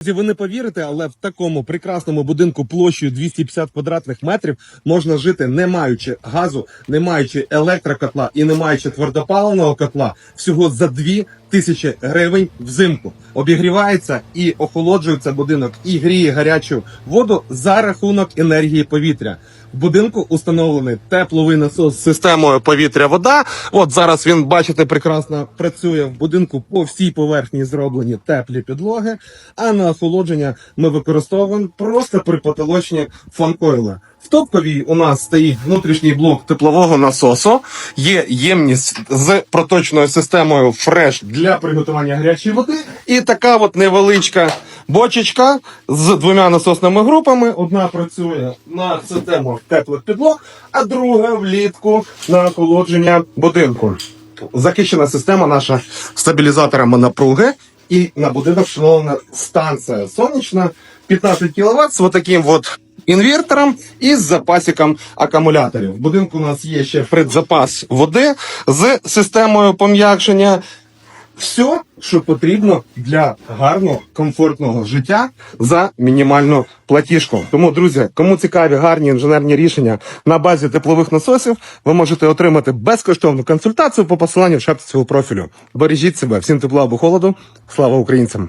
Друзі, Ви не повірите, але в такому прекрасному будинку площею 250 квадратних метрів можна жити, не маючи газу, не маючи електрокотла і не маючи твердопаленого котла всього за 2 тисячі гривень взимку. Обігрівається і охолоджується будинок і гріє гарячу воду за рахунок енергії повітря. В будинку установлений тепловий насос з системою повітря-вода. От зараз він, бачите, прекрасно працює в будинку по всій поверхні зроблені теплі підлоги. А на охолодження ми використовуємо просто припотолочні фанкойли. Топковій у нас стоїть внутрішній блок теплового насосу. Є ємність з проточною системою Fresh для приготування гарячої води. І така от невеличка бочечка з двома насосними групами. Одна працює на систему теплих підлог, а друга влітку на охолодження будинку. Захищена система наша стабілізаторами напруги. І на будинок встановлена станція сонячна 15 кВт з отаким от інвертором і з запасиком акумуляторів. В будинку у нас є ще предзапас води з системою пом'якшення. Все, що потрібно для гарного комфортного життя за мінімальну платіжку. Тому, друзі, кому цікаві гарні інженерні рішення на базі теплових насосів, ви можете отримати безкоштовну консультацію по посиланню в шапці цього профілю. Бережіть себе, всім тепла або холоду. Слава українцям!